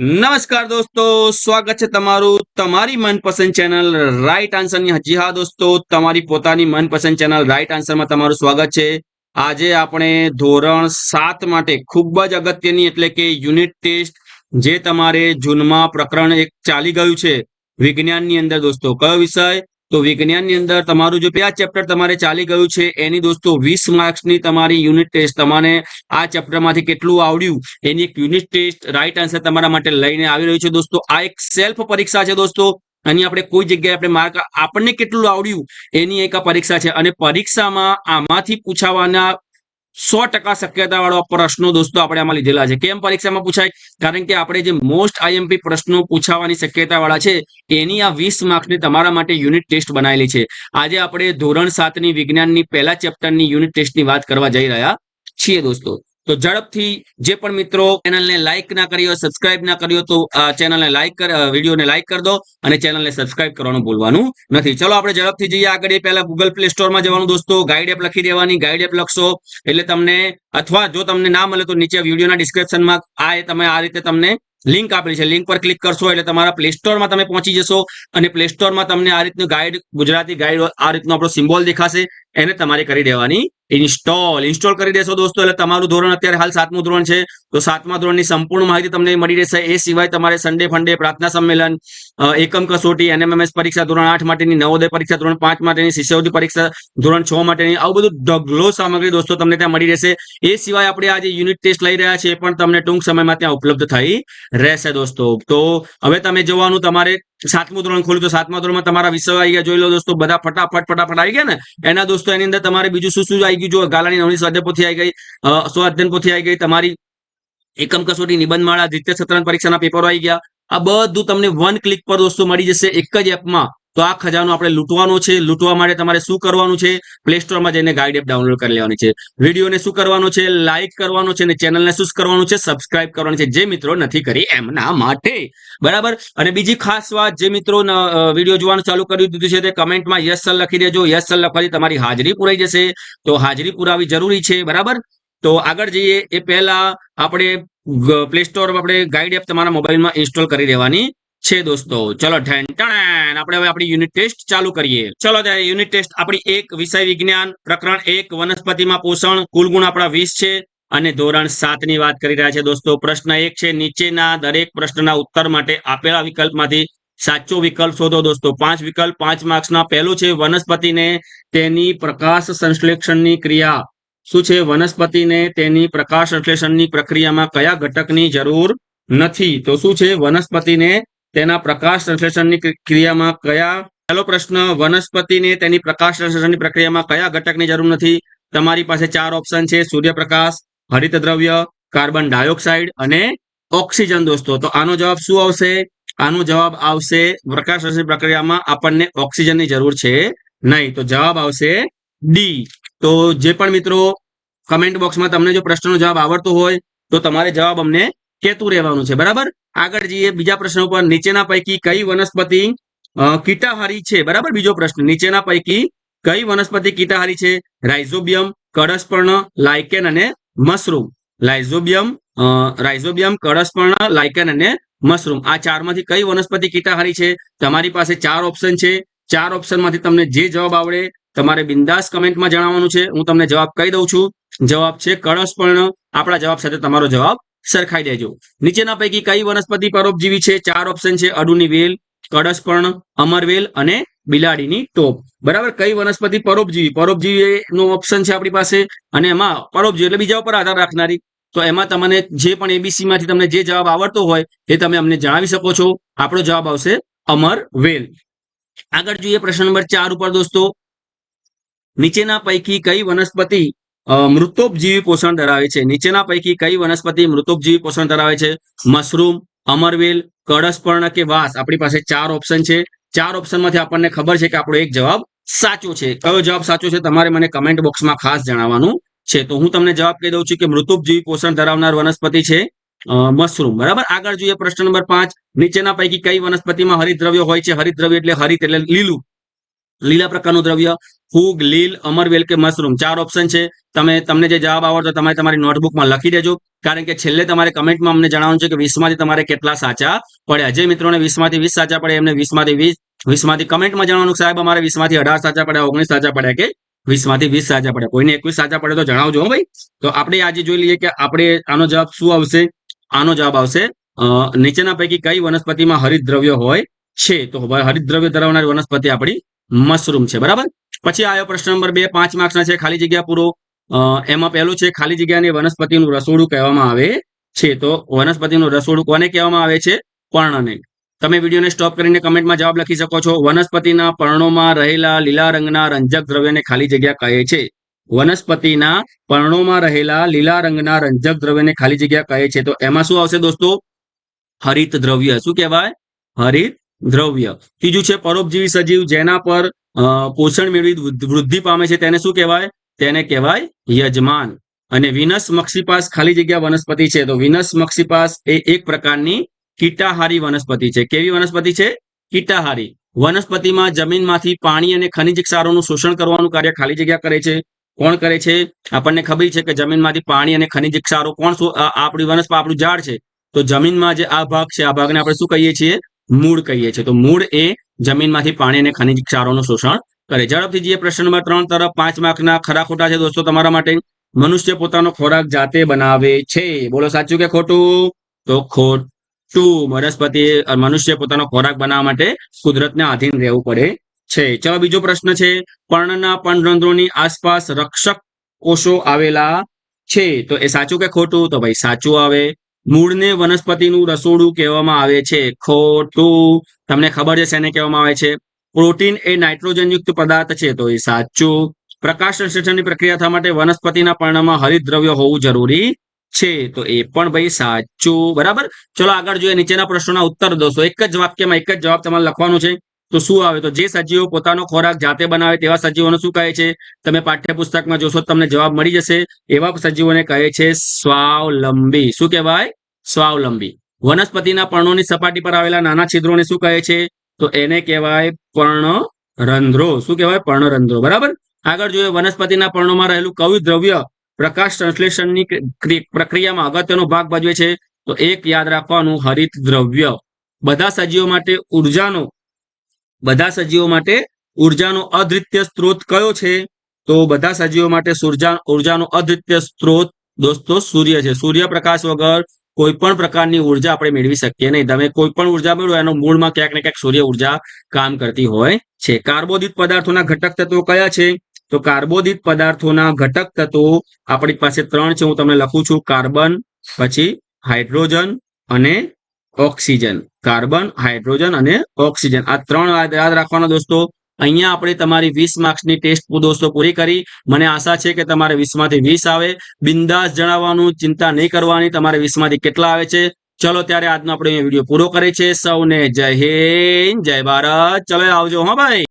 નમસ્કાર દોસ્તો, સ્વાગત છે તમારું તમારી મનપસંદ ચેનલ રાઈટ આન્સરની જી હા દોસ્તો, તમારી પોતાની મનપસંદ ચેનલ રાઈટ આન્સરમાં તમારું સ્વાગત છે. આજે આપણે ધોરણ સાત માટે ખૂબ જ અગત્યની એટલે કે યુનિટ ટેસ્ટ જે તમારે જૂનમાં પ્રકરણ એક ચાલી ગયું છે. વિજ્ઞાનની અંદર દોસ્તો, કયો વિષય? તો વિજ્ઞાનની અંદર તમારું જો પેલા ચેપ્ટર તમારે ચાલી ગયું છે, એની દોસ્તો વીસ માર્ક્સની તમારી યુનિટ ટેસ્ટ તમારે આ ચેપ્ટરમાંથી કેટલું આવડ્યું, એની એક યુનિટ ટેસ્ટ રાઈટ આન્સર તમારા માટે લઈને આવી રહ્યું છે દોસ્તો. આ એક સેલ્ફ પરીક્ષા છે દોસ્તો. અહીં આપણે કોઈ જગ્યાએ આપણે માર્ક આપણને કેટલું આવડ્યું, એની એક આ પરીક્ષા છે. અને પરીક્ષામાં આમાંથી પૂછાવાના સો ટકા શક્યતા વાળો પ્રશ્નો દોસ્તો આપણે આમાં લીધેલા છે. કેમ પરીક્ષામાં પૂછાય? કારણ કે આપણે જે મોસ્ટ આઈએમપી પ્રશ્નો પૂછાવાની શક્યતા વાળા છે, એની આ વીસ માર્ક્સની તમારા માટે યુનિટ ટેસ્ટ બનાવેલી છે. આજે આપણે ધોરણ સાતની વિજ્ઞાનની પહેલા ચેપ્ટરની યુનિટ ટેસ્ટની વાત કરવા જઈ રહ્યા છીએ દોસ્તો. તો ઝડપથી જે પણ મિત્રો ચેનલને લાઈક ના કરી હોય સબસ્ક્રાઇબ ના કર્યો, તો ચેનલને લાઈક વિડીયોને લાઈક કરી દો અને ચેનલને સબસ્ક્રાઇબ કરવાનું ભૂલવાનું નથી. ચલો, આપણે ઝડપથી જઈએ આગળ. એ પહેલા ગૂગલ પ્લે સ્ટોરમાં જવાનું દોસ્તો. ગાઈડ એપ લખી દેવાની. ગાઈડ એપ લખશો એટલે તમને અથવા જો તમને ના મળે તો નીચે વિડીયોના ડિસ્ક્રિપ્શનમાં આ તમે આ રીતે તમને લિંક આપેલી છે. લિંક પર ક્લિક કરશો એટલે તમારા પ્લે સ્ટોરમાં તમે પહોંચી જશો અને પ્લે સ્ટોરમાં તમને આ રીતનું ગાઈડ ગુજરાતી ગાઈડ આ રીતનો આપણો સિમ્બોલ દેખાશે. એને તમારે કરી દેવાની ઇન્સ્ટોલ ઇન્સ્ટોલ કરી દેશો દોસ્તો. એટલે તમારું ધોરણ અત્યારે હાલ સાતમું ધોરણ છે. તો સાતમા ધોરણની સંપૂર્ણ માહિતી તમને મળી રહેશે. એ સિવાય તમારે સન્ડે ફંડે પ્રાર્થના સંમેલન એકમ કસોટી એનએમએમએસ પરીક્ષા ધોરણ આઠ માટેની નવોદય પરીક્ષા ધોરણ પાંચ માટેની શિષ્યવૃત્તિ પરીક્ષા ધોરણ છ માટેની આવું બધું ઢગલો સામગ્રી દોસ્તો તમને ત્યાં મળી રહેશે. એ સિવાય આપણે આજે યુનિટ ટેસ્ટ લઈ રહ્યા એ પણ તમને ટૂંક સમયમાં ત્યાં ઉપલબ્ધ થઈ રહેશે દોસ્તો. તો હવે તમે જોવાનું તમારે સાતમું ધોરણ ખોલ્યું તો સાતમા ધોરણમાં તમારા વિષયો આવી ગયા. જોઈ લો દોસ્તો, બધા ફટાફટ ફટાફટ આવી ગયા ને? એના દોસ્તો, એની અંદર તમારે બીજું શું શું આવી ગયું? જો ગાલાની નવની સ્વાધ્યાય આવી ગઈ સ્વાધ્યન પોથી આવી ગઈ, તમારી એકમ કસોટી, નિબંધમાળા, દ્વિતીય સત્રાંત પરીક્ષાના પેપરો આવી ગયા. આ બધું તમને વન ક્લિક પર દોસ્તો મળી જશે એક જ એપમાં તો આ ખજાનો આપણે લૂંટવાનો છે. લૂંટવા માટે તમારે શું કરવાનું છે? પ્લે સ્ટોરમાં જઈને ગાઈડ એપ ડાઉનલોડ કરી લેવાની છે. વિડીયોને શું કરવાનું છે? લાઈક કરવાનું છે અને ચેનલને શું કરવાનું છે? સબસ્ક્રાઇબ કરવાનું છે. જે મિત્રો નથી કરી એમના માટે. બરાબર? અને બીજી ખાસ વાત, જે મિત્રો વીડિયો જોવાનું ચાલુ કરી દીધું છે તે કમેન્ટમાં યસ સર લખી દેજો. યસ સર લખવાથી તમારી હાજરી પુરાઈ જશે. તો હાજરી પુરાવી જરૂરી છે. બરાબર? તો આગળ જઈએ. એ પહેલા આપણે પ્લે સ્ટોર આપણે ગાઈડ એપ તમારા મોબાઈલમાં ઇન્સ્ટોલ કરી દેવાની. છે દોસ્તો. ચલો ઠેન આપણે હવે આપણી યુનિટ ટેસ્ટ ચાલુ કરીએ. ચલો, ત્યારે યુનિટ ટેસ્ટ આપણી એક, વિષય વિજ્ઞાન, પ્રકરણ એક, વનસ્પતિમાં પોષણ કુલ ગુણ આપણા વીસ છે. અને ધોરણ સાતની વાત કરી રહ્યા છે દોસ્તો. પ્રશ્ન એક છે, નીચેના દરેક પ્રશ્નના ઉત્તર માટે આપેલા વિકલ્પમાંથી સાચો વિકલ્પ શોધો દોસ્તો. પાંચ વિકલ્પ, પાંચ માર્ક્સના. પહેલો છે, વનસ્પતિને તેની પ્રકાશ સંશ્લેષણની ક્રિયા. શું છે? વનસ્પતિને તેની પ્રકાશ સંશ્લેષણની પ્રક્રિયામાં કયા ઘટકની જરૂર નથી? તો શું છે? વનસ્પતિને તેના પ્રકાશ સંશ્લેષણની ક્રિયામાં કયા પહેલો પ્રશ્ન, વનસ્પતિને તેની પ્રકાશ સંશ્લેષણની પ્રક્રિયામાં કયા ઘટકની જરૂર નથી? તમારી પાસે ચાર ઓપ્શન છે, સૂર્યપ્રકાશ, હરિત દ્રવ્ય, કાર્બન ડાયોક્સાઇડ અને ઓક્સિજન દોસ્તો. તો આનો જવાબ શું આવશે? આનો જવાબ આવશે, પ્રકાશ સંશ્લેષણ પ્રક્રિયામાં આપણને ઓક્સિજનની જરૂર છે નહીં. તો જવાબ આવશે ડી તો જે પણ મિત્રો કમેન્ટ બોક્સમાં તમને જો પ્રશ્નનો જવાબ આવડતો હોય, તો તમારે જવાબ અમને કેતું રહેવાનું છે. બરાબર? આગળ જઈએ બીજા પ્રશ્ન ઉપર. નીચેના પૈકી કઈ વનસ્પતિ કીટાહારી છે? બરાબર? બીજો પ્રશ્ન. નીચેના પૈકી કઈ વનસ્પતિ કીટાહારી છે? રાઇઝોબિયમ કડસપર્ણ લાયકેન અને મશરૂમ. લાઇઝોબિયમ રાઇઝોબિયમ, કળશપર્ણ લાયકેન અને મશરૂમ. આ ચારમાંથી કઈ વનસ્પતિ કીટાહારી છે? તમારી પાસે ચાર ઓપ્શન છે. ચાર ઓપ્શનમાંથી તમને જે જવાબ આવડે તમારે બિંદાસ કમેન્ટમાં જણાવવાનું છે. હું તમને જવાબ કહી દઉં છું. જવાબ છે કળશપર્ણ. આપણા જવાબ સાથે તમારો જવાબ સરખાઈ દેજો. નીચેના પૈકી કઈ વનસ્પતિ પરોપજીવી છે? ચાર ઓપ્શન છે. અડુની વેલ કડસપર્ણ અમરવેલ અને બિલાડીની ટોપ. બરાબર? કઈ વનસ્પતિ પરોપજીવી? પરોપજીવી નો ઓપ્શન છે આપણી પાસે. અને એમાં પરોપજીવી એટલે બીજા ઉપર આધાર રાખનારી. તો એમાં તમને જે પણ એબીસી માંથી તમને જે જવાબ આવડતો હોય, એ તમે અમને જણાવી શકો છો. આપણો જવાબ આવશે અમર વેલ આગળ જોઈએ પ્રશ્ન નંબર ચાર ઉપર દોસ્તો. નીચેના પૈકી કઈ વનસ્પતિ મૃતોપજીવી પોષણ ધરાવે છે. નીચેના પૈકી કઈ વનસ્પતિ મૃતોપજીવી પોષણ ધરાવે છે? મશરૂમ, અમરવેલ, કળશપર્ણ કે વાસ? આપણી પાસે ચાર ઓપ્શન છે. ચાર ઓપ્શનમાંથી આપણને ખબર છે કે આપણો એક જવાબ સાચો છે. કયો જવાબ સાચો છે તમારે મને કમેન્ટ બોક્સમાં ખાસ જણાવવાનું છે. તો હું તમને જવાબ કહી દઉં છું કે મૃતોપજીવી પોષણ ધરાવનાર વનસ્પતિ છે મશરૂમ. બરાબર? આગળ જોઈએ પ્રશ્ન નંબર પાંચ. નીચેના પૈકી કઈ વનસ્પતિમાં હરિદ્રવ્ય હોય છે? હરિદ્રવ્ય એટલે હરિત એટલે લીલું. લીલા પ્રકારનું દ્રવ્ય, ફૂગ, લીલ અમરવેલ કે મશરૂમ. ચાર ઓપ્શન છે. તમે, તમને જે જવાબ આવડતો તમે તમારી નોટબુકમાં લખી દેજો. કારણ કે છેલ્લે તમારે કમેન્ટમાં અમને જણાવવાનું છે કે વીસમાંથી તમારે કેટલા સાચા પડ્યા. જે મિત્રોને વીસમાંથી વીસ સાચા પડે એમને વીસમાંથી વીસ, વીસમાંથી કમેન્ટમાં જણાવવાનું. સાહેબ, અમારે વીસમાંથી અઢાર સાચા પડ્યા, ઓગણીસ સાચા પડ્યા કે વીસમાંથી વીસ સાચા પડ્યા. કોઈને એકવીસ સાચા પડે તો જણાવજો ભાઈ. તો આપણે આજે જોઈ લઈએ કે આપણે આનો જવાબ શું આવશે? આનો જવાબ આવશે નીચેના પૈકી કઈ વનસ્પતિમાં હરિતદ્રવ્ય હોય છે? તો હરિતદ્રવ્ય ધરાવનારી વનસ્પતિ આપણી મશરૂમ છે, બરાબર? પછી આવ્યો પ્રશ્ન નંબર બે, પાંચ માર્ક્સના છે, ખાલી જગ્યા પૂરો. એમાં પહેલું છે, ખાલી જગ્યાને વનસ્પતિનું રસોડું કહેવામાં આવે છે. તો વનસ્પતિનું રસોડું કોને કહેવામાં આવે છે? પર્ણને. તમે વિડીયોને સ્ટોપ કરીને કમેન્ટમાં જવાબ લખી શકો છો. વનસ્પતિના પર્ણોમાં રહેલા લીલા રંગના રંજક દ્રવ્યને ખાલી જગ્યા કહે છે. વનસ્પતિના પર્ણોમાં રહેલા લીલા રંગના રંજક દ્રવ્યને ખાલી જગ્યા કહે છે. તો એમાં શું આવશે દોસ્તો? હરિત દ્રવ્ય. શું કહેવાય? હરિત દ્રવ્ય. ત્રીજું છે પરોપજીવી સજીવ, જેના પર પોષણ મેળવી વૃદ્ધિ પામે છે. તેને શું કહેવાય? તેને કહેવાય યજમાન. અને વિનસ મક્ષીપાસ ખાલી જગ્યા વનસ્પતિ છે. તો વિનસ મક્ષીપાસ એ એક પ્રકારની કીટાહારી વનસ્પતિ છે. કેવી વનસ્પતિ છે? કીટાહારી. વનસ્પતિમાં જમીનમાંથી પાણી અને ખનિજ ક્ષારોનું શોષણ કરવાનું કાર્ય ખાલી જગ્યા કરે છે. કોણ કરે છે? આપણને ખબર છે કે જમીનમાંથી પાણી અને ખનિજ ક્ષારો કોણ આપણી વનસ્પતિ આપણું ઝાડ છે. તો જમીનમાં જે આ ભાગ છે, આ ભાગને આપણે શું કહીએ છીએ? મૂળ કહીએ છીએ. તો મૂળ એ જમીનમાંથી પાણી અને ખનિજ ક્ષારોનું શોષણ કરે. ઝડપથી જઈએ પ્રશ્ન નંબર ત્રણ તરફ. પાંચ માર્કના ખરા ખોટા છે દોસ્તો તમારા માટે. મનુષ્ય પોતાનો ખોરાક જાતે બનાવે છે. બોલો, સાચું કે ખોટું? તો ખોટું. વનસ્પતિ મનુષ્ય પોતાનો ખોરાક બનાવવા માટે કુદરતને આધીન રહેવું પડે છે. ચલો, બીજો પ્રશ્ન છે. પર્ણના પર્ણરંધ્રોની આસપાસ રક્ષક કોષો આવેલા છે. તો એ સાચું કે ખોટું? તો ભાઈ સાચું આવે. મૂળને વનસ્પતિનું રસોડું કહેવામાં આવે છે. ખોટું. તમને ખબર છે શેને કહેવામાં આવે છે? પ્રોટીન એ નાઇટ્રોજન યુક્ત પદાર્થ છે, તો એ સાચું. પ્રકાશ સંશ્લેષણની પ્રક્રિયા થવા માટે વનસ્પતિના પર્ણમાં હરિતદ્રવ્ય હોવું જરૂરી છે, તો એ પણ ભાઈ સાચું. બરાબર? ચલો આગળ જોઈએ, નીચેના પ્રશ્નોના ઉત્તર દોસ્તો એક જ વાક્યમાં એક જ જવાબ તમારે લખવાનો છે. તો શું આવે? તો જે સજીવો પોતાનો ખોરાક જાતે બનાવે તેવા સજીવોને શું કહે છે? તમે પાઠ્યપુસ્તકમાં જોશો તમને જવાબ મળી જશે. એવા સજીવોને કહે છે સ્વાવલંબી. શું કહેવાય? સ્વાવલંબી. વનસ્પતિના પર્ણોની સપાટી પર આવેલા નાના છિદ્રોને શું કહે છે? તો એને કહેવાય પર્ણ રંધ્રો શું કહેવાય? પર્ણરંધ્રો. બરાબર? આગળ જોઈએ વનસ્પતિના પર્ણોમાં રહેલું કયું દ્રવ્ય પ્રકાશ સંશ્લેષણની પ્રક્રિયામાં અગત્યનો ભાગ ભજવે છે? તો એક યાદ રાખવાનું, હરિત દ્રવ્ય. બધા સજીવો માટે ઉર્જાનો બધા સજીવો માટે ઉર્જાનો અદ્વિતીય સ્ત્રોત કયો છે? તો બધા સજીવો માટે સૂર્જા, ઉર્જાનો અદ્વિતીય સ્ત્રોત દોસ્તો સૂર્ય છે. સૂર્યપ્રકાશ વગર કોઈ પણ પ્રકારની ઊર્જા આપણે મેળવી શકીએ નહીં. તમે કોઈ પણ ઊર્જા મેળવો, એનો મૂળમાં ક્યાંક ને ક્યાંક સૂર્ય ઊર્જા કામ કરતી હોય છે. કાર્બોદિત પદાર્થોના ઘટક તત્વો કયા છે? તો કાર્બોદિત પદાર્થોના ઘટક તત્વો આપણી પાસે ત્રણ છે. હું તમને લખું છું. કાર્બન, પછી હાઇડ્રોજન અને ઓક્સિજન, કાર્બન, હાઇડ્રોજન અને ઓક્સિજન. આ ત્રણ યાદ રાખવાના દોસ્તો. અહીંયા આપણે તમારી વીસ માર્ક્સની ટેસ્ટ દોસ્તો પૂરી કરી. મને આશા છે કે તમારે વીસમાંથી વીસ આવે. બિંદાસ જણાવવાનું, ચિંતા નહીં કરવાની. તમારે વીસમાંથી કેટલા આવે છે? ચલો ત્યારે આજનો આપણે વીડિયો પૂરો કરે છે સૌને જય હિન્દ, જય ભારત. ચલો આવજો, હા ભાઈ.